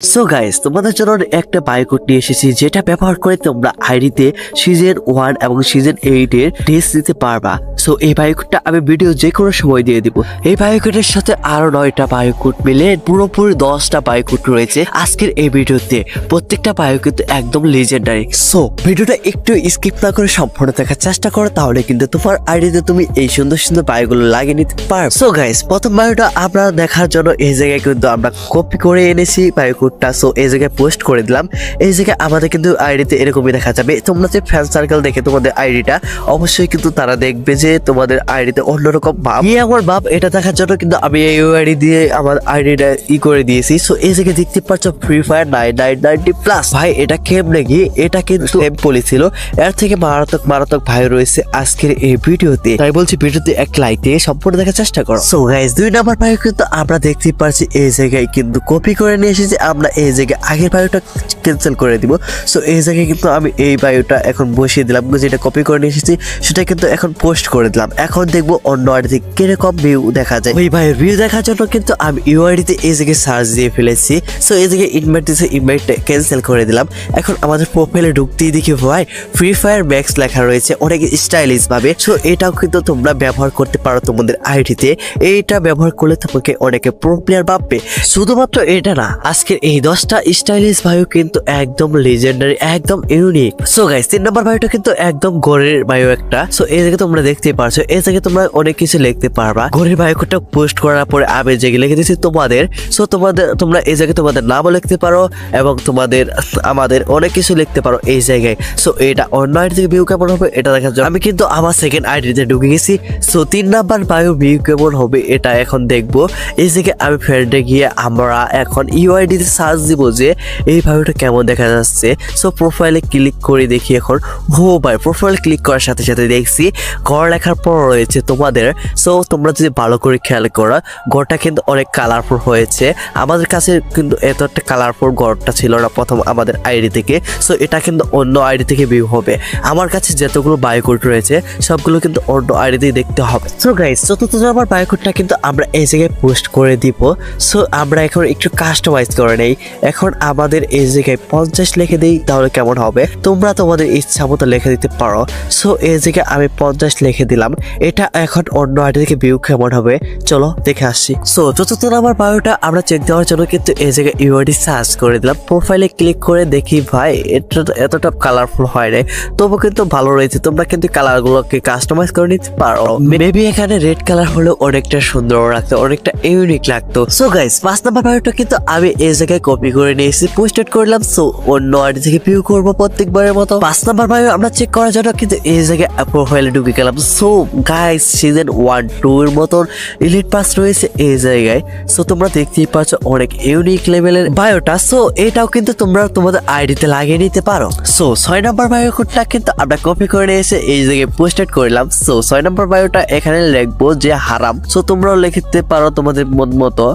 So guys তোমাদের জন্য একটা বায়োকোড নিয়ে এসেছি, যেটা ব্যবহার করে তোমরা আইডিতে সিজন ওয়ান এবং সিজন এইট এর টেস্ট দিতে পারবা। সো এই বায়োকোডটা আমি ভিডিও যে কোনো সময় দিয়ে দিব। এই বায়োকোডের সাথে আরও নয়টা বায়োকোড মিলে পুরোপুরি দশটা বায়োকোড রয়েছে আজকের এই ভিডিওতে। প্রত্যেকটা বায়োকোড একদম লেজেন্ডারি সো ভিডিওটা একটু স্কিপ না করে সম্পূর্ণ দেখার চেষ্টা করো, তাহলে কিন্তু তোমার আইডিতে তুমি এই সুন্দর সুন্দর বায়োগুলো লাগিয়ে নিতে পারো সো গাইস প্রথম বায়োটা আমরা দেখার জন্য এই জায়গায় কিন্তু আমরা কপি করে এনেছি বায়োকোডটা সো এই জায়গায় পোস্ট করে দিলাম। এই জায়গায় আমাদের কিন্তু আইডিতে এরকমই দেখা যাবে। তোমরা যে ফ্যান সার্কেল দেখে তোমাদের আইডিটা অবশ্যই কিন্তু তারা দেখবে যে তোমাদের আইডিতে অন্যরকম ভাব এই আমার ভাব এটা দেখার জন্য কিন্তু আমি এই আইডি দিয়ে আমার আইডিটা ই করে দিয়েছি। সো এই জায়গায় দেখতে পাচ্ছ free fire nine nine ninety plus ভাই এটা কেমনে গিয়ে? এটা কিন্তু এমপলি ছিল। এর থেকে মারাত্মক মারাত্মক ভাই রয়েছে আজকের এই ভিডিওতে। তাই বলছি ভিডিওতে এক লাইক দিয়ে সম্পূর্ণ দেখার চেষ্টা করো। সো গাইস দুই নাম্বার ভাই কিন্তু আমরা দেখতে পাচ্ছি এই জায়গায় কিন্তু কপি করে নিয়ে এসেছি। আমরা এই জায়গায় আগের বায়োটা ক্যান্সেল করে দিব। সো এই জায়গায় কিন্তু আমি এই বায়োটা এখন বসিয়ে দিলাম। যেটা কপি করে নিয়ে এসেছি সেটা কিন্তু এখন পোস্ট করে দিলাম। এখন দেখব অন্য আইডিতে কীরকম ভিউ দেখা যায়। ওই ভাইয়ের ভিউ দেখার জন্য কিন্তু আমি ইউআইডিতে এই জায়গায় সার্চ দিয়ে ফেলেছি। সো এই জায়গায় ইনভাইট দিয়েছে ইনভাইটটা ক্যান্সেল করে দিলাম। এখন আমাদের প্রোফাইলে ঢুকতেই দেখি, ভাই ফ্রি ফায়ার ম্যাক্স লেখা রয়েছে। অনেক স্টাইলিশ ভাবে। সো এটাও কিন্তু তোমরা ব্যবহার করতে পারো তোমাদের আইডিতে। এইটা ব্যবহার করলে তোমাকে অনেকে প্রো প্লেয়ার ভাববে। শুধুমাত্র এটা না, আজকের এই দশটা স্টাইলিশ বায়ু কিন্তু একদম লেজেন্ডারি একদম ইউনিক সো গাইস তিন নম্বর বায়ুটা কিন্তু একদম গড়ের বায়ু একটা। সো এই জায়গায় তোমরা দেখতে পারছ। এই জায়গায় তোমরা অনেক কিছু লিখতে পারবা। গড়ের বায়ুটা পোস্ট করার পরে আমি যেগুলো লিখে দিচ্ছি তোমাদের সো তোমাদের, তোমরা এই জায়গায় তোমাদের নামও লিখতে পারো এবং তোমাদের, আমাদের অনেক কিছু লিখতে পারো এই জায়গায়। সো এটা অন্য আইডি থেকে ভিউ কেমন হবে এটা দেখার জন্য। আমি কিন্তু আমার সেকেন্ড আইডিতে ঢুকে গেছি। সো তিন নাম্বার বায়ু ভিউ কেমন হবে এটা এখন দেখব। এই জায়গায় আমি ফ্রেন্ডে গিয়ে আমরা এখন ইউআইডিতে সার্চ দিব যে এই বায়ুটা কেমন দেখা যাচ্ছে। সো প্রোফাইলে ক্লিক করে দেখি এখন। হো ভাই প্রোফাইল ক্লিক করার সাথে সাথে দেখছি। ঘর লেখার পর রয়েছে তোমাদের। সো তোমরা যদি ভালো করে খেয়াল করো, ঘরটা কিন্তু অনেক কালারফুল হয়েছে। আমাদের কাছে কিন্তু এত একটা কালারফুল ঘরটা ছিল না প্রথম আমাদের আইডি থেকে। সো এটা কিন্তু অন্য আইডি থেকে ভিউ হবে। আমার কাছে যতগুলো বায়োকোড রয়েছে, সবগুলো কিন্তু অন্য আইডিতেই দেখতে হবে। সো গাইস চতুর্থ নম্বর বায়োকোডটা কিন্তু আমরা এই জায়গায় পোস্ট করে দিব। সো আমরা এখন একটু কাস্টমাইজ করে নেই। এখন আমাদের এই জায়গায় পঞ্চাশ লিখে দিই, তাহলে কেমন হবে? তোমরা তোমাদের ইচ্ছা মতো লিখে দিতে পারো। সো এই জায়গায় আমি পঞ্চাশ লিখে দিলাম। এটা এখন অন্য আইডি থেকে ভিউ কেমন হবে। চলো, দেখে আসছি। সো চতুর্থ নম্বর বায়োটা আমরা চেক দেওয়ার জন্য কিন্তু এই জায়গায় ইউআইডি সার্চ করে দিলাম। প্রোফাইলে ক্লিক করে দেখি, ভাই, এটা এতটা কালারফুল হয় না তবু কিন্তু ভালো রয়েছে। তোমরা কিন্তু কালারগুলোকে কাস্টমাইজ করে নিতে পারো। মেবি এখানে রেড কালার হলেও অনেকটা সুন্দর লাগতো, অনেকটা ইউনিক লাগতো। সো গাইস পাঁচ নাম্বার বায়োটা কিন্তু আমি এই জায়গায় কপি করে নিয়েছি পোস্টেড করলাম। সো অন্য আইডি থেকে ভিউ করব প্রত্যেকবারের মতো। পাঁচ নাম্বার বায়ো আমরা চেক করার জন্য কিন্তু এই জায়গায় প্রোফাইলে ঢুকে গেলাম। So guys season one two এর মতন ইলিট পাস রয়েছে এই জায়গায়। সো তোমরা দেখতেই পাচ্ছ অনেক ইউনিক লেভেলের বায়োটা সো এটাও কিন্তু তোমরা তোমাদের আইডিতে লাগিয়ে নিতে পারো। সো ছয় নম্বর বায়ো কোডটা কিন্তু আমরা কপি করে নিয়ে এসে এই জায়গায় পোস্টেড করলাম। সো ছয় নম্বর বায়োটা এখানে লিখব যে হারাম। সো তোমরাও লিখতে পারো তোমাদের মন মতো।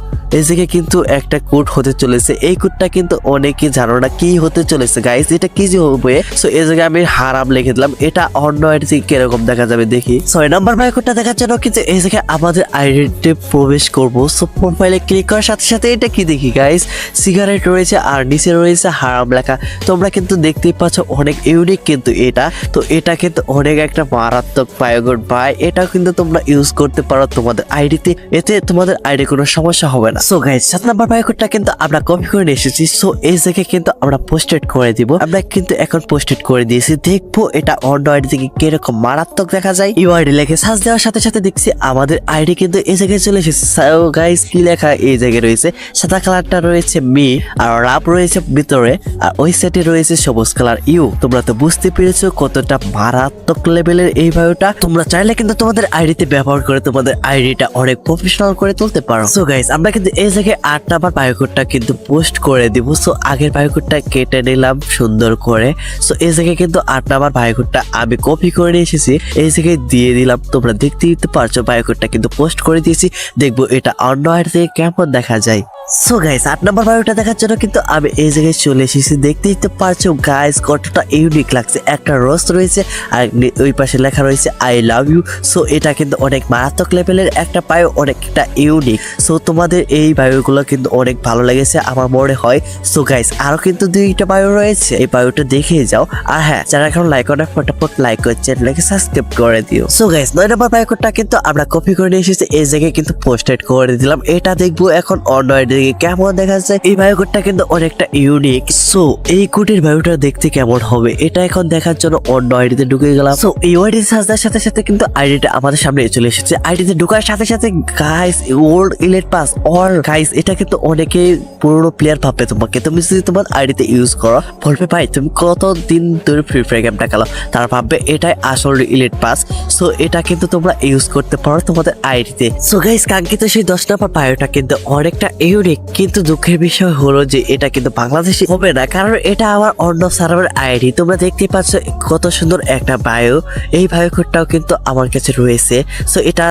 জায়গায় কিন্তু একটা কোড হতে চলেছে। এই কোডটা কিন্তু অনেকে জানো না কি হতে চলেছে। গাইস এটা কি যে হবে? সো এই জায়গায় আমি হারাম লিখে দিলাম। এটা অন্য আইডি কীরকম দেখা যাবে দেখি। ছয় নম্বর বায়ো কোডটা দেখার জন্য কিন্তু এই জায়গায় আমাদের আইডিতে প্রবেশ করব। সো প্রোফাইলে ক্লিক করার সাথে সাথে এটা কি দেখি গাইস সিগারেট রয়েছে আর নিচে রয়েছে হারাম লেখা। তোমরা কিন্তু দেখতেই পাচ্ছ অনেক ইউনিক কিন্তু এটা। তো এটা কিন্তু অনেক একটা মারাত্মক বায়োগোড বাই এটা কিন্তু তোমরা ইউজ করতে পারো। তোমাদের আইডিতে এতে তোমাদের আইডি কোনো সমস্যা হবে না। সো গাইস সাত নাম্বার বায়োগোডটা কিন্তু আমরা কপি করে নিয়ে এসেছি। সো এই জায়গায় কিন্তু আমরা পোস্টেড করে দিব। আমরা কিন্তু এখন পোস্টেড করে দিয়েছি। দেখব এটা অন্য থেকে কীরকম মারাত্মক দেখা যায়। ইউআইডি লেখে সার্চ দেওয়ার সাথে সাথে দেখছি আমাদের আইডি কিন্তু এই জায়গায় চলে এসেছে। সো গাইস কি লেখা এই জায়গায় রয়েছে? সাদা কালারটা রয়েছে মি আর রাপ রয়েছে ভিতরে, আর ওই সাইডে রয়েছে সবুজ কালার ইউ তোমরা তো বুঝতে পেরেছ কতটা মারাত্মক লেভেলের এই বায়োটা। তোমরা চাইলে কিন্তু তোমাদের আইডিতে ব্যবহার করে তোমাদের আইডিটা অনেক প্রফেশনাল করে তুলতে পারো। সো গাইস আমরা কিন্তু এই জায়গায় আট নাম্বার বায়োকোডটা কিন্তু পোস্ট করে দিব। সো আগের বায়োকোডটা কেটে নিলাম সুন্দর করে। সো এই জায়গায় কিন্তু আট নাম্বার বায়োকোডটা আমি কপি করে নিয়ে এসেছি। এই জায়গায় দিয়ে দিলাম। তোমরা দেখতে দিতে পারছ বায়োকোডটা কিন্তু পোস্ট করে দিয়েছি। দেখব এটা অন্য আয়ের থেকে কেমন দেখা যায়। সো গাইস আট নম্বর বায়োটা দেখার জন্য কিন্তু আমি এই জায়গায় চলে এসেছি। দেখতেই তো পারছ গাইস কতটা ইউনিক লাগছে। একটা রোস্ট রয়েছে আর ওই পাশে লেখা রয়েছে আই লাভ ইউ সো এটা কিন্তু অনেক মারাত্মক লেভেলের একটা বায়ো অনেকটা ইউনিক সো তোমাদের এই বায়োগুলো কিন্তু অনেক ভালো লেগেছে আমার মনে হয়। সো গাইস আরও কিন্তু দুইটা বায়ো রয়েছে। এই বায়োটা দেখে যাও। আর হ্যাঁ যারা এখন লাইক করে ফটাফট লাইক করে চ্যানেলকে সাবস্ক্রাইব করে দিও। সো গাইস নয় নম্বর বায়োটা কিন্তু আমরা কপি করে নিয়ে এসেছি। এই জায়গায় কিন্তু পোস্টেড করে দিলাম। এটা দেখব এখন অন্য দিকে কেমন দেখা যাচ্ছে এই বায়োটা কিন্তু অনেকটা ইউনিক সো এই কোটির বায়োটা দেখতে কেমন হবে? এটা এখন দেখার জন্য অন্য আইডিতে ঢুকে গেলাম। সো এই আইডি সার্চের সাথে সাথে কিন্তু আইডিটা আমাদের সামনে চলে এসেছে। আইডিতে ঢোকার সাথে সাথে guys old elite pass or guys এটা কিন্তু অনেকে পুরোনো প্লেয়ার ভাববে তোমাকে। তুমি যদি তোমার আইডিতে ইউজ করো, বলবে, ভাই, তুমি কত দিন ধরে ফ্রি ফায়ার গেমটা খেলো? তারা ভাববে, এটাই আসল ইলেট পাস সো এটা কিন্তু তোমরা ইউজ করতে পারো তোমাদের আইডিতে। সো গাইস কাঙ্ক্ষিত সেই দশ নম্বর বায়োটা কিন্তু অনেকটা ইউনিক কিন্তু দুঃখের বিষয় হলো যে এটা কিন্তু বাংলাদেশে হবে না, কারণ এটা আমার অন্য সার্ভার আইডি। তোমরা দেখতে পাচ্ছ কত সুন্দর একটা বায়ো, এই বায়ো কোডটাও কিন্তু আমার কাছে রয়েছে। সো এটা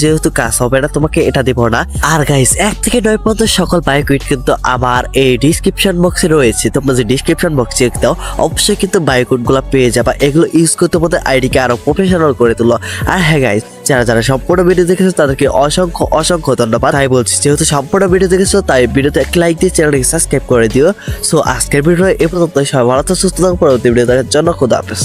যেহেতু কাজ হবে না, তোমাকে এটা দেবো না। আর গাইস এক থেকে নয় পর্যন্ত সকল বায়ো কোড কিন্তু আমার এই ডিসক্রিপশন বক্সে রয়েছে। তোমরা যে ডিসক্রিপশন বক্স চেক দাও, অবশ্যই কিন্তু বায়ো কোডগুলো পেয়ে যাবা। এগুলো ইউজ করতে তোমাদের আইডিকে আরও প্রফেশনাল করে তুলো। আর হ্যাঁ গাইস যারা যারা সম্পূর্ণ ভিডিও দেখেছ, তাদেরকে অসংখ্য অসংখ্য ধন্যবাদ। তাই বলছি, যেহেতু সম্পূর্ণ ভিডিও দেখেছ, তাই ভিডিওতে এক লাইক দিয়ে চ্যানেলটিকে সাবস্ক্রাইব করে দিও। সো আজকের ভিডিও এ পর্যন্ত সবাই ভালো সুস্থ থাকো। পরবর্তী ভিডিও দেখার জন্য খুদা হাফেজ।